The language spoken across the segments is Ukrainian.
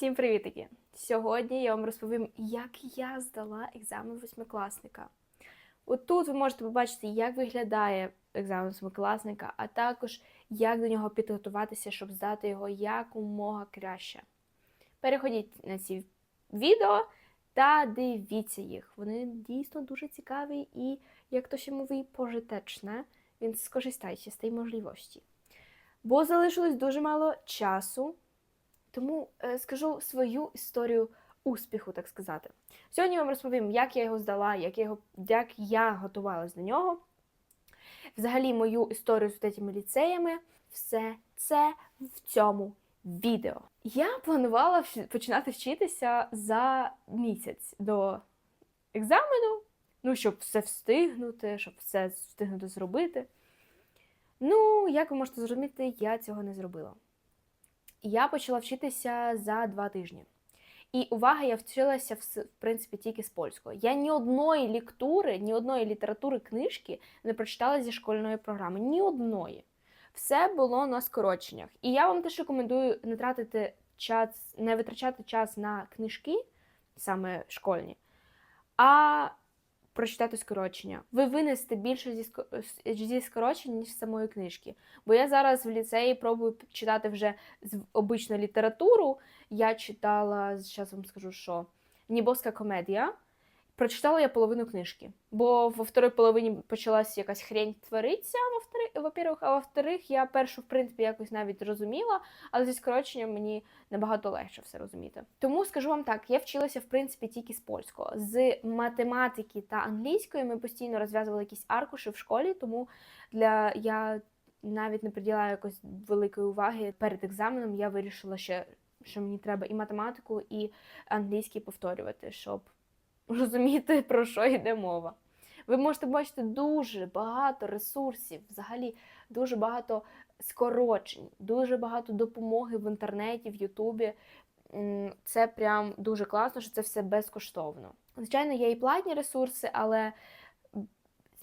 Всім привітики! Сьогодні я вам розповім, як я здала екзамен восьмикласника. Отут ви можете побачити, як виглядає екзамен восьмикласника, а також як до нього підготуватися, щоб здати його якомога краще. Переходіть на ці відео та дивіться їх. Вони дійсно дуже цікаві і, як то się mówi, pożyteczne, więc skorzystajcie z tej możliwości. Бо залишилось дуже мало часу, тому е, скажу свою історію успіху, так сказати. Сьогодні вам розповім, як я його здала, як я, його, як я готувалась до нього. Взагалі, мою історію з цими ліцеями, все це в цьому відео. Я планувала починати вчитися за місяць до екзамену, ну, щоб все встигнути, щоб все встигнути зробити. Ну, як ви можете зрозуміти, я цього не зробила. Я почала вчитися за два тижні. І увага, я вчилася в, принципі тільки з польського. Я ні одної ліктури, ні одної літератури книжки не прочитала зі школьної програми. Ні одної. Все було на скороченнях. І я вам теж рекомендую не тратити час, не витрачати час на книжки, саме школьні, а прочитати скорочення. Ви винесете більше зі, ско- зі скорочень, ніж самої книжки. Бо я зараз в ліцеї пробую читати вже з- обичну літературу. Я читала, зараз вам скажу, що Нібоска комедія. Прочитала я половину книжки, бо во второй половині почалась якась хрень твориться, во-вторых- во-первых, а во-вторых, я першу, в принципі, якось навіть розуміла, але зі скороченням мені набагато легше все розуміти. Тому скажу вам так: я вчилася в принципі тільки з польського. З математики та англійської ми постійно розв'язували якісь аркуші в школі, тому для я навіть не приділяю якось великої уваги перед екзаменом. Я вирішила ще, що мені треба і математику, і англійський повторювати, щоб розуміти, про що йде мова. Ви можете бачити дуже багато ресурсів, взагалі дуже багато скорочень, дуже багато допомоги в інтернеті, в Ютубі. Це прям дуже класно, що це все безкоштовно. Звичайно, є і платні ресурси, але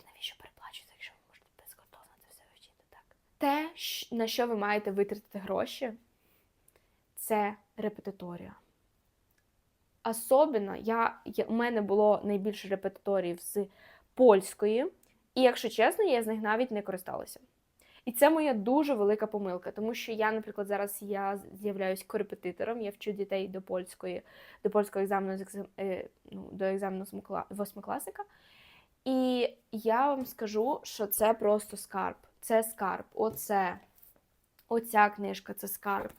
навіщо переплачувати, якщо ви можете безкоштовно це все вчити? Так. Те, на що ви маєте витратити гроші, це репетиторія. Особливо я, у мене було найбільше репетиторів з польської, і, якщо чесно, я з них навіть не користалася. І це моя дуже велика помилка, тому що я, наприклад, зараз я з'являюсь корепетитором, я вчу дітей до польської, до польського екзамену е, ну, до екзамену восьмикла- восьмикласника. І я вам скажу, що це просто скарб. Це скарб. Оце, оця книжка це скарб.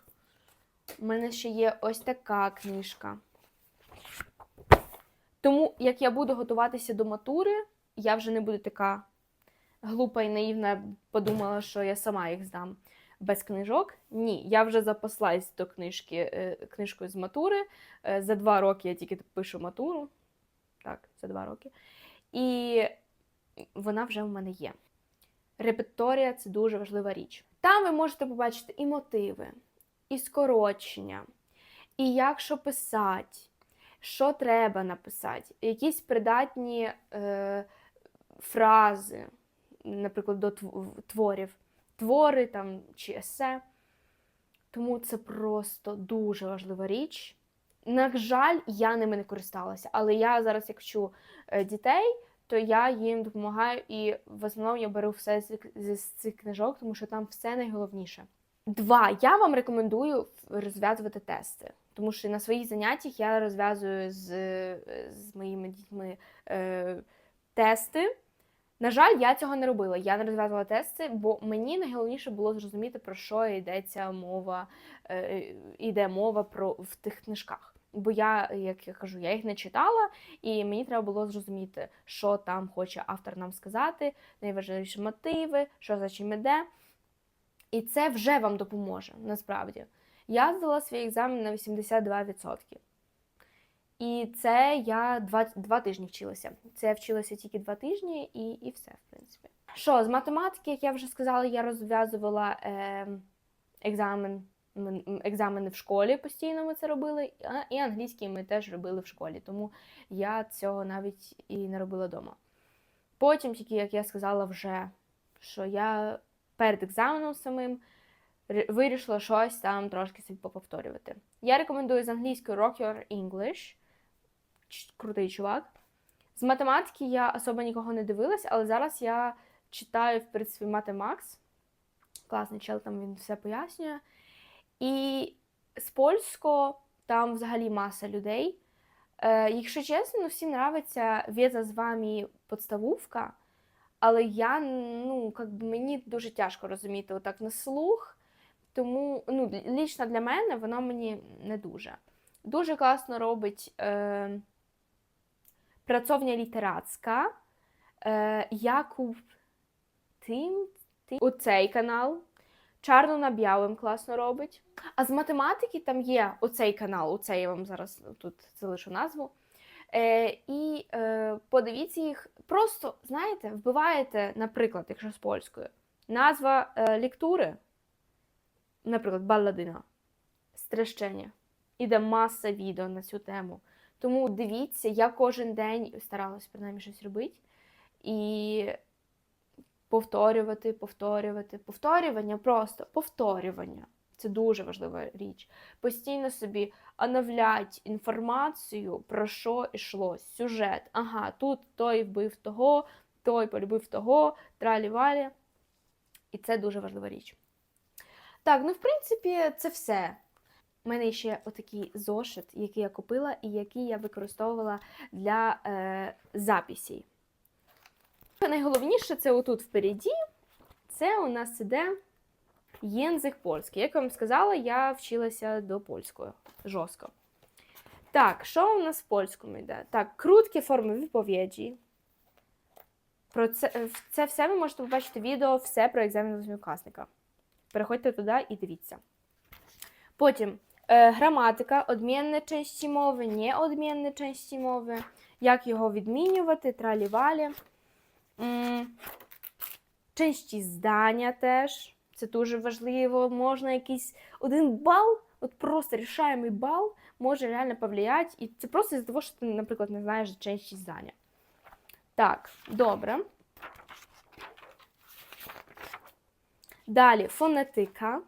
У мене ще є ось така книжка. Тому, як я буду готуватися до матури, я вже не буду така глупа і наївна, подумала, що я сама їх здам без книжок. Ні, я вже запаслась до книжки е, книжкою з матури. Е, За два роки я тільки пишу матуру. Так, за два роки. І вона вже в мене є. Репетиторія це дуже важлива річ. Там ви можете побачити і мотиви, і скорочення, і як що писати, що треба написати, якісь придатні е, фрази, наприклад, до творів, твори там, чи есе. Тому це просто дуже важлива річ. На жаль, я ними не користалася, але я зараз, як вчу е, дітей, то я їм допомагаю і в основному я беру все з, цих книжок, тому що там все найголовніше. Два. Я вам рекомендую розв'язувати тести, тому що на своїх заняттях я розв'язую з, з моїми дітьми е, тести. На жаль, я цього не робила. Я не розв'язувала тести, бо мені найголовніше було зрозуміти, про що йдеться мова, е, йде мова про в тих книжках. Бо я, як я кажу, я їх не читала, і мені треба було зрозуміти, що там хоче автор нам сказати, найважливіші мотиви, що за чим іде. І це вже вам допоможе насправді. Я здала свій екзамен на 82%. І це я два, два тижні вчилася. Це я вчилася тільки два тижні, і, і все, в принципі. Що, з математики, як я вже сказала, я розв'язувала е, екзамен, екзамени в школі постійно ми це робили, і англійський ми теж робили в школі, тому я цього навіть і не робила вдома. Потім, тільки, як я сказала, вже що я перед екзаменом самим вирішила щось там трошки собі поповторювати. Я рекомендую з англійської Rock Your English. Крутий чувак. З математики я особо нікого не дивилась, але зараз я читаю в принципі Матемакс. Класний чел, там він все пояснює. І з польського там взагалі маса людей. Е, якщо чесно, ну, всім нравиться Вєза з вами подставувка, але я, ну, как би, мені дуже тяжко розуміти отак на слух. Тому ну, лічно для мене воно мені не дуже. Дуже класно робить е, працовня літерацька. Е, Якуб Тим, Тим. Оцей канал. Чарно на білим класно робить. А з математики там є оцей канал, оцей я вам зараз тут залишу назву. Е, і е, подивіться їх. Просто, знаєте, вбиваєте, наприклад, якщо з польською, назва е, ліктури, наприклад, балладина, стрещення. Іде маса відео на цю тему. Тому дивіться, я кожен день старалась принаймні щось робити. І повторювати, повторювати, повторювання, просто повторювання. Це дуже важлива річ. Постійно собі оновлять інформацію, про що йшло, сюжет. Ага, тут той вбив того, той полюбив того, тралі-валі. І це дуже важлива річ. Так, ну в принципі, це все. У мене ще отакий зошит, який я купила і який я використовувала для е, записей. Найголовніше це отут впереді. Це у нас іде єнзик польський. Як я вам сказала, я вчилася до польської жорстко. Так, що у нас в польському йде? Так, круткі форми відповіді. Про це, це все ви можете побачити відео, все про екзамен восьмикласника. Переходьте туди і дивіться. Потім е, граматика, одмінні часті мови, неодмінні часті мови, як його відмінювати, тралі-валі. Часті здання теж. Це дуже важливо. Можна якийсь один бал, от просто рішаємий бал, може реально повлияти. І це просто із-за того, що ти, наприклад, не знаєш часті здання. Так, добре. Далі фонетика.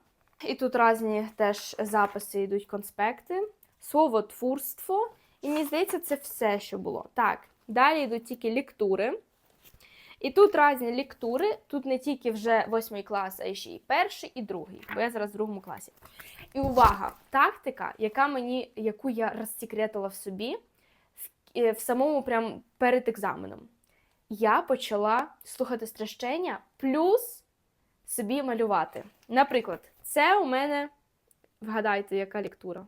І тут різні теж записи йдуть конспекти. Словотворство. І мені здається, це все, що було. Так, далі йдуть тільки ліктури. І тут різні ліктури. Тут не тільки вже восьмий клас, а ще й перший і другий, бо я зараз в другому класі. І увага! Тактика, яка мені, яку я розсекретила в собі в, е, в самому прям перед екзаменом. Я почала слухати стращення, плюс собі малювати. Наприклад, це у мене, вгадайте, яка ліктура?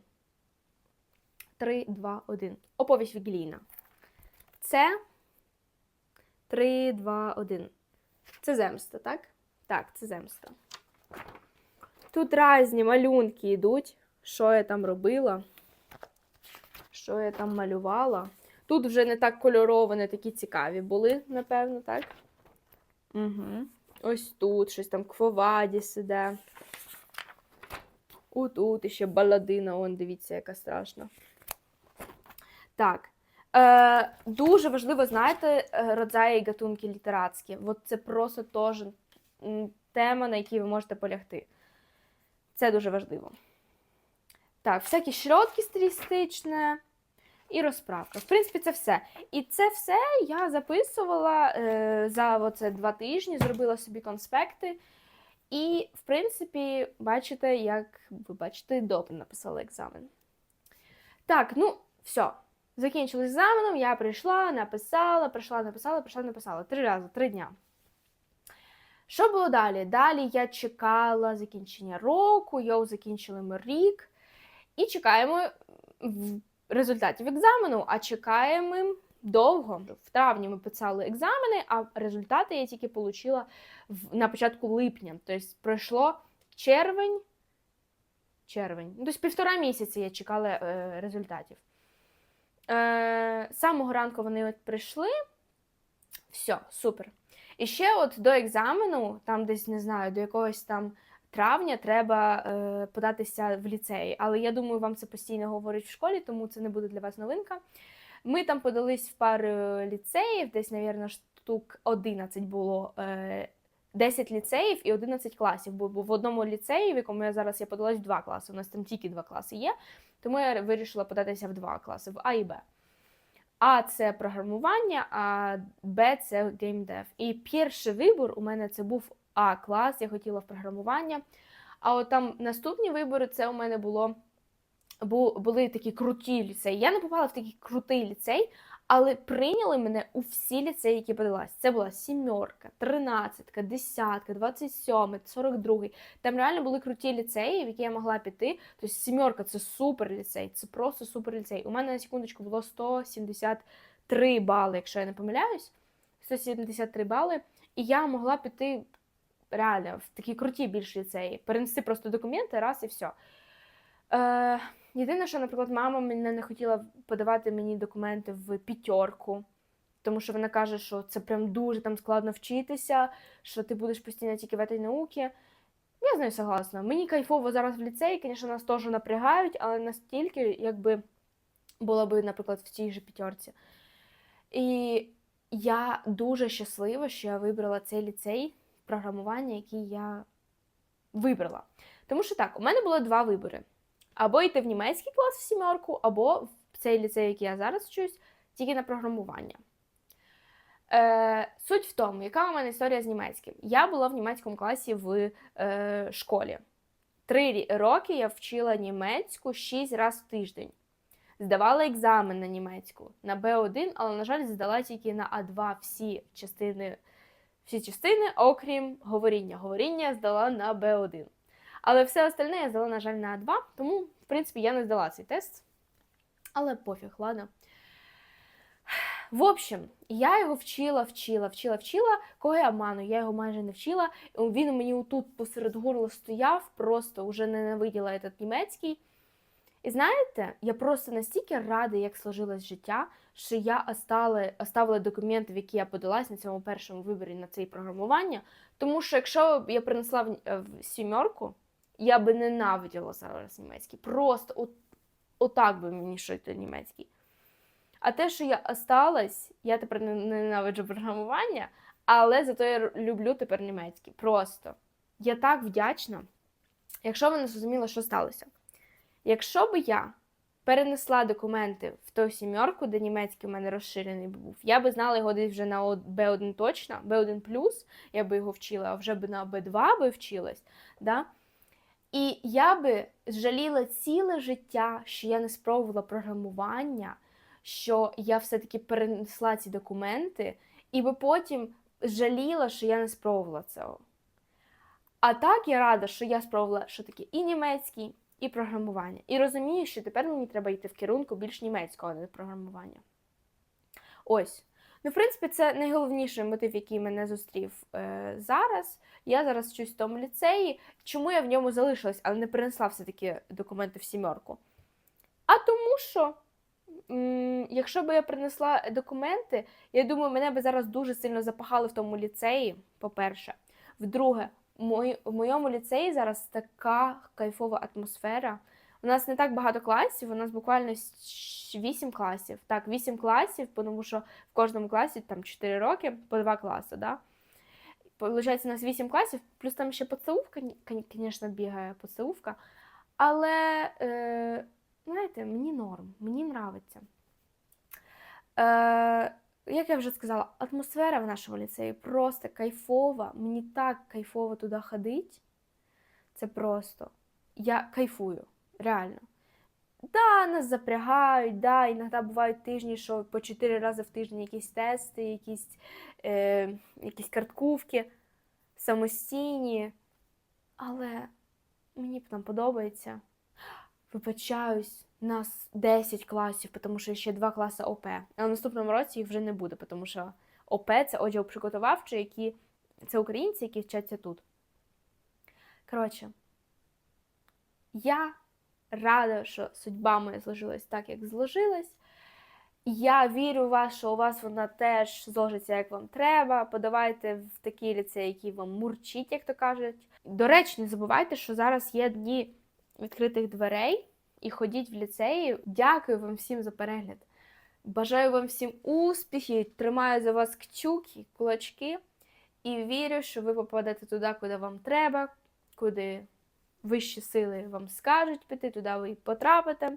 3, 2, 1. Оповість Вігеліна. Це 3, 2, 1. Це земста, так? Так, це земста. Тут різні малюнки йдуть, що я там робила, що я там малювала. Тут вже не так кольорово, не такі цікаві були, напевно, так? Угу. Ось тут щось там квовадіс іде. Отут ще баладина, он, дивіться, яка страшна. Так. Е, дуже важливо, знаєте, е, родзаї і гатунки літератські. От це просто теж тема, на якій ви можете полягти. Це дуже важливо. Так, всякі шротки стилістичні і розправка. В принципі, це все. І це все я записувала е, за оце два тижні, зробила собі конспекти. І, в принципі, бачите, як ви бачите, добре написала екзамен. Так, ну, все. Закінчили екзаменом, я прийшла, написала, прийшла, написала, прийшла, написала. Три рази, три дня. Що було далі? Далі я чекала закінчення року, йоу, закінчили ми рік. І чекаємо результатів екзамену, а чекаємо довго. В травні ми писали екзамени, а результати я тільки отримала на початку липня. Тобто пройшло червень. Червень. Тобто півтора місяці я чекала е, результатів. Е, самого ранку вони от прийшли. Все, супер. І ще от до екзамену, там десь не знаю, до якогось там травня треба е, податися в ліцей. Але я думаю, вам це постійно говорять в школі, тому це не буде для вас новинка. Ми там подались в пару ліцеїв, десь, мабуть, штук 11 було. Е, 10 ліцеїв і 11 класів. Бо в одному ліцеї, в якому я зараз я подалась в два класи. У нас там тільки два класи є. Тому я вирішила податися в два класи: в А і Б. А це програмування, а Б це геймдев. І перший вибір у мене це був А клас, я хотіла в програмування. А от там наступні вибори це у мене було були такі круті ліцеї. Я не попала в такий крутий ліцей, але прийняли мене у всі ліцеї, які подалась. Це була сімерка, тринадцятка, десятка, двадцять сьомий, сорок другий. Там реально були круті ліцеї, в які я могла піти. Тобто сімерка це супер ліцей, це просто супер ліцей. У мене на секундочку було 173 бали, якщо я не помиляюсь. 173 бали. І я могла піти реально в такі круті більш ліцеї, перенести просто документи, раз і все. Е, єдине, що, наприклад, мама мене не хотіла подавати мені документи в п'ятерку, тому що вона каже, що це прям дуже там складно вчитися, що ти будеш постійно тільки в этой науці. Я з нею согласна. Мені кайфово зараз в ліцеї, звісно, нас теж напрягають, але настільки, якби було би, наприклад, в цій же п'ятерці. І я дуже щаслива, що я вибрала цей ліцей програмування, який я вибрала. Тому що так, у мене було два вибори: або йти в німецький клас в сімерку, або в цей ліцей, який я зараз вчусь, тільки на програмування. Е, суть в тому, яка у мене історія з німецьким. Я була в німецькому класі в е, школі. Три роки я вчила німецьку шість разів в тиждень. Здавала екзамен на німецьку на Б1, але, на жаль, здала тільки на А2 всі частини, всі частини, окрім говоріння. Говоріння я здала на Б1. Але все остальне я здала, на жаль, на А2, тому, в принципі, я не здала цей тест. Але пофіг, ладно. В общем, я його вчила, вчила, вчила, вчила. Кого я обману? Я його майже не вчила. Він мені отут посеред горла стояв, просто вже ненавиділа этот німецький. І знаєте, я просто настільки рада, як сложилось життя, що я оставила документи, в які я подалась на цьому першому виборі на це програмування. Тому що якщо б я принесла в, е, в сімерку, я би ненавиділа зараз німецький. Просто от, отак би мені шити німецький. А те, що я осталась, я тепер ненавиджу програмування, але зато я люблю тепер німецький. Просто. Я так вдячна. Якщо ви не зрозуміли, що сталося. Якщо б я перенесла документи в ту сімерку, де німецький у мене розширений був, я би знала його десь вже на Б1 точно, Б1 я би його вчила, а вже б на Б2 би вчилась. Да? І я би жаліла ціле життя, що я не спробувала програмування, що я все-таки перенесла ці документи, і би потім жаліла, що я не спробувала цього. А так я рада, що я спробувала, що таке і німецький, і програмування. І розумію, що тепер мені треба йти в керунку більш німецького, не програмування. Ось. Ну, в принципі, це найголовніший мотив, який мене зустрів е, зараз. Я зараз вчусь в тому ліцеї. Чому я в ньому залишилась, але не принесла все-таки документи в сімерку? А тому що, м, якщо б я принесла документи, я думаю, мене би зараз дуже сильно запахали в тому ліцеї, по-перше. Вдруге, в моєму ліцеї зараз така кайфова атмосфера. У нас не так багато класів, у нас буквально 8 класів. Так, 8 класів, тому що в кожному класі там 4 роки по 2 класи, да? Получається, у нас 8 класів, плюс там ще подставка, звісно, бігає подставка. Але, е, знаєте, мені норм, мені нравиться. Е, як я вже сказала, атмосфера в нашому ліцеї просто кайфова. Мені так кайфово туди ходить. Це просто. Я кайфую, реально. Да, нас запрягають, да, іноді бувають тижні, що по 4 рази в тиждень якісь тести, якісь, е, якісь карткувки самостійні. Але мені там подобається. Вибачаюсь, нас 10 класів, тому що ще 2 класи ОП. А в наступному році їх вже не буде, тому що ОП це одяг приготувавчий, які це українці, які вчаться тут. Коротше, я рада, що судьба моя зложилась так, як зложилась. Я вірю в вас, що у вас вона теж зложиться, як вам треба. Подавайте в такі ліцеї, які вам мурчить, як то кажуть. До речі, не забувайте, що зараз є дні відкритих дверей і ходіть в ліцеї. Дякую вам всім за перегляд. Бажаю вам всім успіхів! Тримаю за вас кчуки, кулачки і вірю, що ви попадете туди, куди вам треба, куди вищі сили вам скажуть піти, туди ви і потрапите.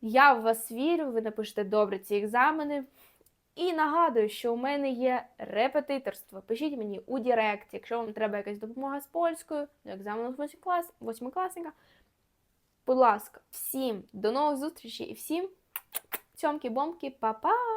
Я в вас вірю, ви напишете добре ці екзамени. І нагадую, що у мене є репетиторство. Пишіть мені у Директ, якщо вам треба якась допомога з польською, до екзамену 8 клас, класника. Будь ласка, всім до нових зустрічей і всім цьомки-бомки, па-па!